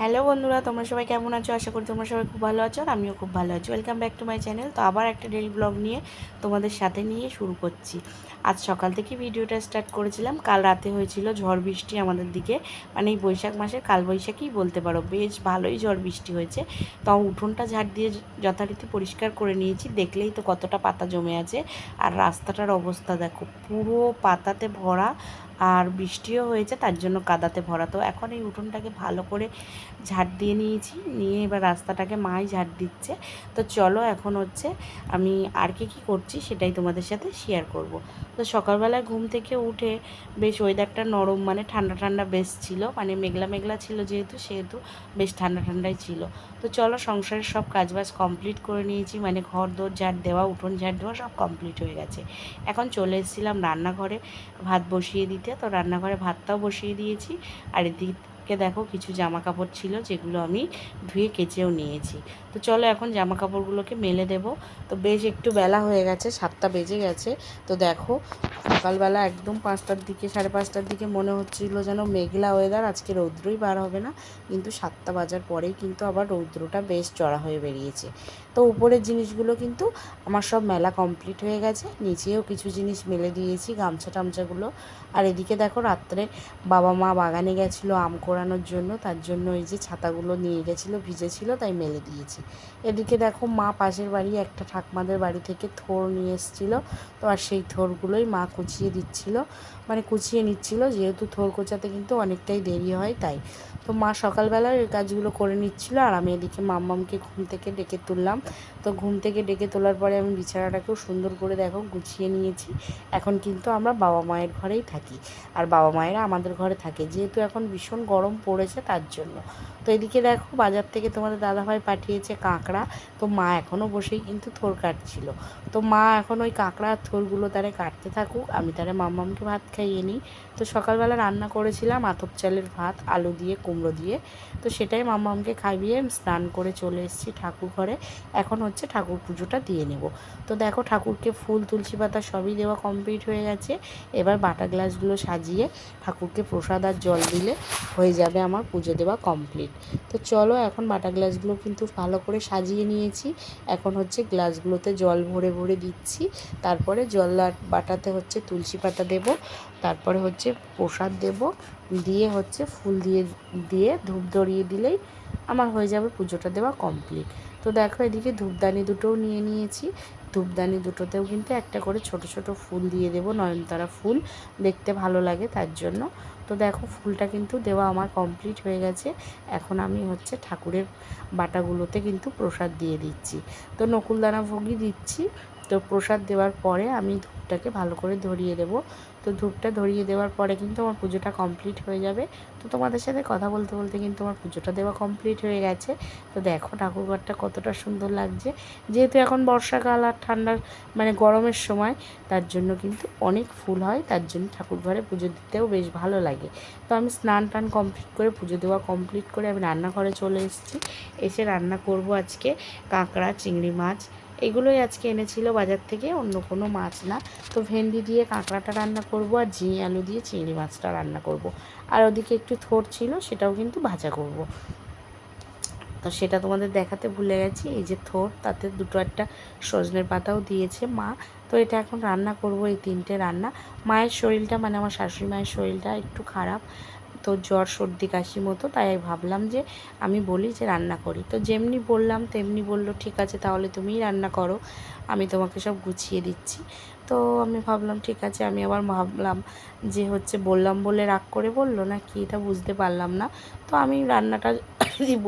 Hello বন্ধুরা, তোমরা সবাই কেমন আছো? আশা করি তোমরা সবাই খুব ভালো আছো, আর আমিও খুব ভালো আছি। Welcome back to my channel তো আবার একটা ডেলি ব্লগ নিয়ে তোমাদের সাথে নিয়ে শুরু করছি। আজ সকাল থেকে ভিডিওটা স্টার্ট করেছিলাম। কাল রাতে হয়েছিল ঝড় বৃষ্টি আমাদের দিকে। মানে এই বৈশাখ মাসের, কাল বৈশাখী বলতে পারো, বেশ ভালোই ঝড় বৃষ্টি হয়েছে। তো উঠোনটা ঝাড় দিয়ে যথারীতি পরিষ্কার করে নিয়েছি। দেখলেই তো কতটা পাতা জমে আছে। আর রাস্তাটার অবস্থা দেখো, পুরো পাতাতে ভরা। আর বৃষ্টিও হয়েছে, তার জন্য কাদাতে ভরা। তো এখন এই উঠোনটাকে ভালো করে ঝাড় দিয়ে নিয়েছি, নিয়ে এবার রাস্তাটাকে মাই ঝাড় দিচ্ছে। তো চলো এখন হচ্ছে আমি আর কি কী করছি সেটাই তোমাদের সাথে শেয়ার করব। তো সকালবেলায় ঘুম থেকে উঠে বেশ ওয়েদারটা নরম মানে ঠান্ডা ঠান্ডা বেশ ছিল মানে মেঘলা মেঘলা ছিল যেহেতু, সেহেতু বেশ ঠান্ডা ঠান্ডাই ছিল। তো চলো সংসারের সব কাজবাজ কমপ্লিট করে নিয়েছি মানে ঘর দোর ঝাড় দেওয়া, উঠোন ঝাড় দেওয়া সব কমপ্লিট হয়ে গেছে। এখন চলে এসেছিলাম রান্নাঘরে, ভাত বসিয়ে দিতে। তো রান্নাঘরে ভাতটাও বসিয়ে দিয়েছি। আর এদিকে দেখো কিছু জামা কাপড় ছিল যেগুলো আমি ধুয়ে কেচেও নিয়েছি। তো চলো এখন জামা কাপড়গুলোকে মেলে দেব। তো বেশ একটু বেলা হয়ে গেছে, সাতটা বেজে গেছে। তো দেখো, সকালবেলা একদম পাঁচটার দিকে, সাড়ে পাঁচটার দিকে মনে হচ্ছিল যেন মেঘলা ওয়েদার আজকে রৌদ্রই বার হবে না। কিন্তু সাতটা বাজার পরেই কিন্তু আবার রৌদ্রটা বেশ চড়া হয়ে বেরিয়েছে। তো উপরের জিনিসগুলো কিন্তু আমার সব মেলা কমপ্লিট হয়ে গেছে। নিচেও কিছু জিনিস মেলে দিয়েছি গামছা টামছাগুলো আর এদিকে দেখো, রাত্রে বাবা মা বাগানে গেছিল, আম কোড়ানোর জন্য, তার জন্য ওই যে ছাতাগুলো নিয়ে গেছিল, ভিজেছিল, তাই মেলে দিয়েছি। এদিকে দেখো মা পাশের বাড়ি, একটা ঠাকমাদের বাড়ি থেকে থোর নিয়ে এসেছিল। তো আর সেই থোরগুলোই মা কুচিয়ে দিচ্ছিল। মানে কুচিয়ে নিচ্ছিল, যেহেতু থোর কোচাতে কিন্তু অনেকটাই দেরি হয় তাই। তো মা সকালবেলা এই কাজগুলো করে নিচ্ছিল, আর আমি এদিকে মাম্মামকে ঘুম থেকে ডেকে তুললাম। তো ঘুম থেকে ডেকে তোলার পরে আমি বিছানাটাকেও সুন্দর করে দেখো গুছিয়ে নিয়েছি। এখন কিন্তু আমরা বাবা মায়ের ঘরেই থাকি আর বাবা মায়েরা আমাদের ঘরে থাকে। যেহেতু এখন ভীষণ গরম পড়েছে তার জন্য। তো এদিকে দেখো বাজার থেকে তোমাদের দাদাভাই পাঠিয়েছে কাঁকড়া। তো মা এখনও বসেই কিন্তু থোর কাটছিল। তো মা এখন ওই কাঁকড়া আর থোরগুলো তারে কাটতে থাকুক, আমি তারে মাম্মামকে ভাত খাইয়ে নিই। তো সকালবেলা রান্না করেছিলাম আতপ চালের ভাত, আলু দিয়ে, কুমড়ো দিয়ে। তো সেটাই মাম্মামকে খাইয়ে স্নান করে চলে এসেছি ঠাকুর ঘরে। এখন হচ্ছে ঠাকুর পুজোটা দিয়ে নেব। তো দেখো ঠাকুরকে ফুল, তুলসী পাতা সবই দেওয়া কমপ্লিট হয়ে গেছে। এবার বাটা গ্লাসগুলো সাজিয়ে ঠাকুরকে প্রসাদ আর জল দিলে হয়ে যাবে আমার পুজো দেওয়া কমপ্লিট তো চলো এখন বাটা গ্লাসগুলো কিন্তু ভালো করে সাজিয়ে নিয়েছি। এখন হচ্ছে গ্লাসগুলোতে জল ভরে ভরে দিচ্ছি। তারপরে জল বাটাতে হচ্ছে তুলসী পাতা দেব। তারপরে হচ্ছে প্রসাদ দেব। দিয়ে হচ্ছে ফুল দিয়ে দিয়ে ধূপ ধরিয়ে দিলেই আমার হয়ে যাবে পুজোটা দেওয়া কমপ্লিট তো দেখো এদিকে ধূপদানি দুটোও নিয়ে নিয়েছি। ধূপদানি দুটোতেও কিন্তু একটা করে ছোট ছোট ফুল দিয়ে দেব, নয়নতারা ফুল। দেখতে ভালো লাগে তার জন্য। তো দেখো ফুলটা কিন্তু দেওয়া আমার কমপ্লিট হয়ে গেছে। এখন আমি হচ্ছে ঠাকুরের বাটাগুলোতে কিন্তু প্রসাদ দিয়ে দিচ্ছি। তো নকুলদানা ভোগই দিচ্ছি। তো প্রসাদ দেওয়ার পরে আমি ধূপটাকে ভালো করে ধরিয়ে দেবো। তো ধূপটা ধরিয়ে দেওয়ার পরে কিন্তু আমার পুজোটা কমপ্লিট হয়ে যাবে। তো তোমাদের সাথে কথা বলতে বলতে কিন্তু আমার পুজোটা দেওয়া কমপ্লিট হয়ে গেছে। তো দেখো ঠাকুরঘরটা কতটা সুন্দর লাগছে। যেহেতু এখন বর্ষাকাল আর ঠান্ডার মানে গরমের সময়, তার জন্য কিন্তু অনেক ফুল হয়। তার জন্য ঠাকুরঘরে পুজো দিতেও বেশ ভালো লাগে। তো আমি স্নান টান কমপ্লিট করে পুজো দেওয়া কমপ্লিট করে আমি রান্নাঘরে চলে এসেছি। এসে রান্না করব আজকে কাঁকড়া, চিংড়ি মাছ এগুলোই আজকে এনেছিল বাজার থেকে, অন্য কোনো মাছ না তো ভেন্ডি দিয়ে কাঁকড়াটা রান্না করব আর ঝিঙে আলু দিয়ে চিংড়ি মাছটা রান্না করব। আর ওদিকে একটু থোর ছিল, সেটাও কিন্তু ভাজা করব। তো সেটা তোমাদের দেখাতে ভুলে গেছি, এই যে থোর, তাতে দুটো একটা সজনের পাতাও দিয়েছে মা তো এটা এখন রান্না করব, এই তিনটে রান্না মায়ের শরীরটা মানে আমার শাশুড়ি মায়ের শরীরটা একটু খারাপ তো জ্বর, সর্দি, কাশি মতো, তাই ভাবলাম যে আমি বলি যে রান্না করি। তো যেমনি বললাম, তেমনি বলল, ঠিক আছে, তাহলে তুমিই রান্না করো। আমি তোমাকে সব গুছিয়ে দিচ্ছি। তো আমি ভাবলাম, ঠিক আছে। আমি আবার ভাবলাম যে হচ্ছে, বললাম বলে রাগ করে বলল না কি এটা বুঝতে পারলাম না? তো আমি রান্নাটা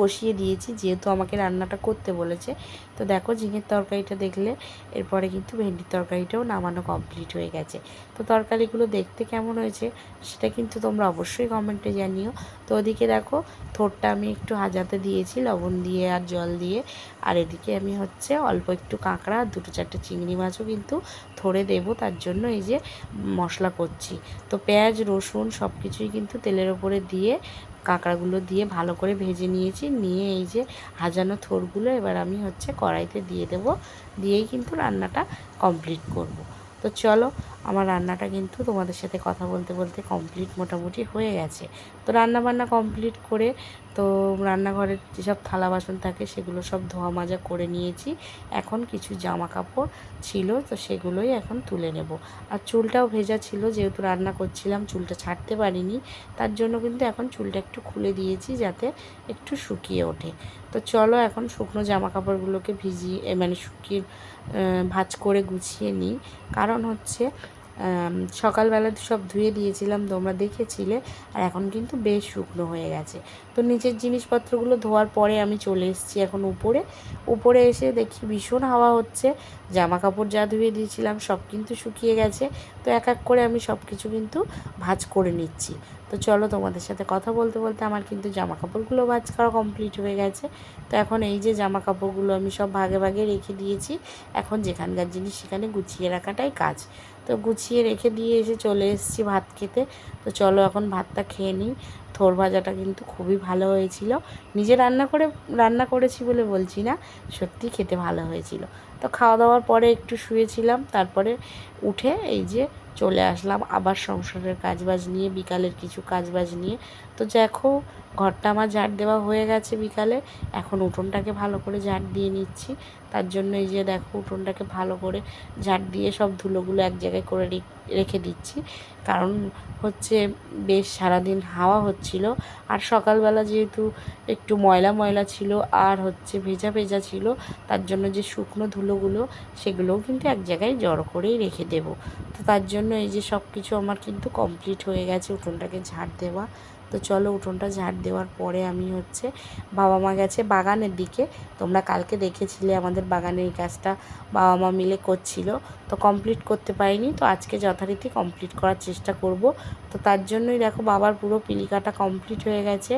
বসিয়ে দিয়েছি, যেহেতু আমাকে রান্নাটা করতে বলেছে। তো দেখো ঝিঙের তরকারিটা দেখলে, এরপরে কিন্তু ভেন্ডির তরকারিটাও নামানো কমপ্লিট হয়ে গেছে। তো তরকারিগুলো দেখতে কেমন হয়েছে, সেটা কিন্তু তোমরা অবশ্যই কমেন্টে জানিও। তো ওদিকে দেখো থোরটা আমি একটু হাজাতে দিয়েছি, লবণ দিয়ে আর জল দিয়ে। আর এদিকে আমি হচ্ছে অল্প একটু কাঁকড়া দুটো চারটে চিংড়ি মাছও কিন্তু থরে দেবো, তার জন্য এই যে মশলা করছি। তো পেঁয়াজ, রসুন সব কিছুই কিন্তু তেলের ওপরে দিয়ে কাঁকড়াগুলো দিয়ে ভালো করে ভেজে নিয়েছি নিয়ে এই যে হাজানো থোরগুলো এবার আমি হচ্ছে কড়াইতে দিয়ে দেব দিয়েই কিন্তু রান্নাটা কমপ্লিট করব। তো চলো আমার রান্নাটা কিন্তু তোমাদের সাথে কথা বলতে বলতে কমপ্লিট মোটামুটি হয়ে গেছে। তো রান্না বান্না কমপ্লিট করে, তো রান্নাঘরের যেসব থালা বাসন থাকে সেগুলো সব ধোয়া মাজা করে নিয়েছি। এখন কিছু জামা কাপড় ছিল, তো সেগুলোই এখন তুলে নেব। আর চুলটাও ভেজা ছিল, যেহেতু রান্না করছিলাম, চুলটা ছাড়তে পারিনি, তার জন্য কিন্তু এখন চুলটা একটু খুলে দিয়েছি যাতে একটু শুকিয়ে ওঠে। তো চলো এখন শুকনো জামা কাপড়গুলোকে ভিজিয়ে মানে শুকিয়ে ভাজ করে গুছিয়ে নিই। কারণ হচ্ছে সকালবেলা সব ধুয়ে দিয়েছিলাম, তোমরা দেখেছিলে, আর এখন কিন্তু বেশ শুকনো হয়ে গেছে। তো নিচের জিনিসপত্রগুলো ধোয়ার পরে আমি চলে এসেছি এখন উপরে। উপরে এসে দেখি ভীষণ হাওয়া হচ্ছে জামা কাপড় যা ধুয়ে দিয়েছিলাম সব কিন্তু শুকিয়ে গেছে। তো এক এক করে আমি সব কিছু কিন্তু ভাজ করে নিচ্ছি। তো চলো তোমাদের সাথে কথা বলতে বলতে আমার কিন্তু জামা কাপড়গুলো ভাজ করা কমপ্লিট হয়ে গেছে। তো এখন এই যে জামা কাপড়গুলো আমি সব ভাগে ভাগে রেখে দিয়েছি, এখন যেখানকার জিনিস সেখানে গুছিয়ে রাখাটাই কাজ। তো গুছিয়ে রেখে দিয়ে এসে চলে এসেছি ভাত খেতে। তো চলো এখন ভাতটা খেয়ে নিই। থোর ভাজাটা কিন্তু খুবই ভালো হয়েছিল। নিজে রান্না করে, রান্না করেছি বলে বলছি না, সত্যি খেতে ভালো হয়েছিল। তো খাওয়া দাওয়ার পরে একটু শুয়েছিলাম, তারপরে উঠে এই যে চলে আসলাম আবার সংসারের কাজবাজ নিয়ে, বিকালের কিছু কাজবাজ নিয়ে। তো দেখো, ঘরটা আমার ঝাড় দেওয়া হয়ে গেছে বিকালে। এখন উঠোনটাকে ভালো করে ঝাড় দিয়ে নিচ্ছি। তার জন্য এই যে দেখো, উঠোনটাকে ভালো করে ঝাড় দিয়ে সব ধুলোগুলো এক জায়গায় করে রেখে দিচ্ছি। কারণ হচ্ছে বেশ সারাদিন হাওয়া হচ্ছিল। আর সকালবেলা যেহেতু একটু ময়লা ময়লা ছিল আর হচ্ছে ভেজা ভেজা ছিল, তার জন্য যে শুকনো ধুলোগুলো, সেগুলোও কিন্তু এক জায়গায় জড়ো করেই রেখে দেব। তো তার জন্য এই যে সব কিছু আমার কিন্তু কমপ্লিট হয়ে গেছে, উঠোনটাকে ঝাড় দেওয়া। তো চলো উঠোনটা ঝাড় দেওয়ার পরে আমি হচ্ছে বাবা মা গেছে বাগানের দিকে। তোমরা কালকে দেখেছিলে আমাদের বাগানের এই কাজটা, বাবা মা মিলে করছিল। তো কমপ্লিট করতে পারিনি, তো আজকে যথারীতি কমপ্লিট করার চেষ্টা করব। তো তার জন্যই দেখো বাবার পুরো পিলিকাটা কমপ্লিট হয়ে গেছে,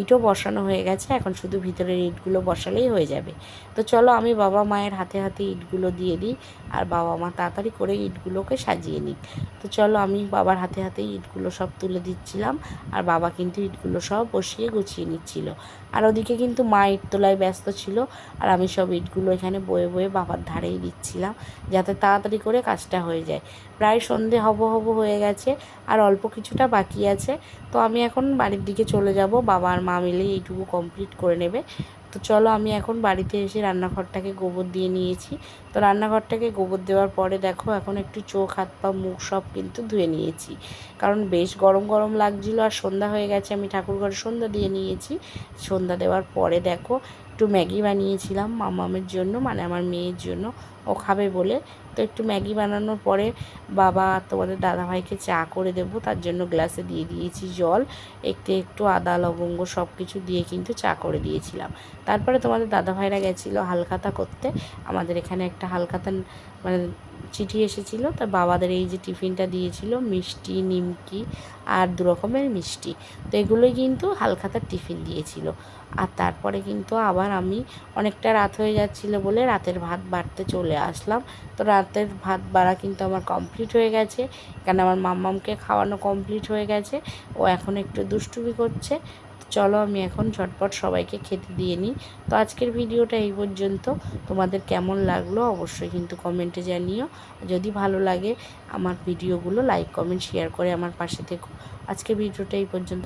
ইটও বসানো হয়ে গেছে, এখন শুধু ভিতরের ইটগুলো বসালেই হয়ে যাবে। তো চলো আমি বাবা মায়ের হাতে হাতে ইটগুলো দিয়ে দিই, আর বাবা মা তাড়াতাড়ি করে ইটগুলোকে সাজিয়ে নিই তো চলো আমি বাবার হাতে হাতে ইটগুলো সব তুলে দিচ্ছিলাম, আর বাবা কিন্তু ইটগুলো সব বসিয়ে গুছিয়ে নিচ্ছিল। আর ওদিকে কিন্তু মা ইট তোলায় ব্যস্ত ছিল। আর আমি সব ইটগুলো এখানে বয়ে বয়ে বাবার ধারেই দিচ্ছিলাম যাতে তাড়াতাড়ি করে কাজটা হয়ে যায়। প্রায় সন্ধে হব হব হয়ে গেছে আর অল্প কিছুটা বাকি আছে। তো আমি এখন বাড়ির দিকে চলে যাব। বাবা আর মা মিলে এইটুকু কমপ্লিট করে নেবে। তো চলো আমি এখন বাড়িতে এসে রান্নাঘরটাকে গোবর দিয়ে নিয়েছি। তো রান্নাঘরটাকে গোবর দেওয়ার পরে দেখো এখন একটু চোখ, হাত, পা, মুখ সব কিন্তু ধুয়ে নিয়েছি। কারণ বেশ গরম গরম লাগছিল আর সন্ধ্যা হয়ে গেছে, আমি ঠাকুরঘরে সন্ধ্যা দিয়ে নিয়েছি। সন্ধ্যা দেওয়ার পরে দেখো একটু ম্যাগি বানিয়েছিলাম মামামের জন্য মানে আমার মেয়ের জন্য। ও খাবে বলে তো একটু ম্যাগি বানানোর পরে বাবা তোমাদের দাদাভাইকে চা করে দেব, তার জন্য গ্লাসে দিয়ে দিয়েছি জল, একটু একটু আদা, লবঙ্গ সব কিছু দিয়ে কিন্তু চা করে দিয়েছিলাম। তারপরে তোমাদের দাদাভাইরা গেছিল হালখাতা করতে, আমাদের এখানে একটা হালখাতা মানে চিঠি এসেছিল, তা বাবাদের এই যে টিফিনটা দিয়েছিল মিষ্টি, নিমকি আর দু রকমের মিষ্টি, তো এগুলোই কিন্তু হালখাতার টিফিন দিয়েছিল। আর তারপরে কিন্তু আবার আমি অনেকটা রাত হয়ে যাচ্ছিল বলে রাতের ভাত বাড়তে চলে আসলাম, তো রাতের ভাত বাড়া কিন্তু আমার কমপ্লিট হয়ে গেছে। কেন আমার মাম্মামকে খাওয়ানো কমপ্লিট হয়ে গেছে। ও এখন একটু দুষ্টুমি করছে। চলো আমি এখন ঝটপট সবাইকে খেতে দিয়ে নিই। তো আজকের ভিডিওটা এই পর্যন্ত। তোমাদের কেমন লাগল অবশ্যই কিন্তু কমেন্টে জানিও। যদি ভালো লাগে আমার ভিডিওগুলো লাইক কমেন্ট শেয়ার করে আমার পাশে থেকো। আজকের ভিডিওটা এই পর্যন্ত।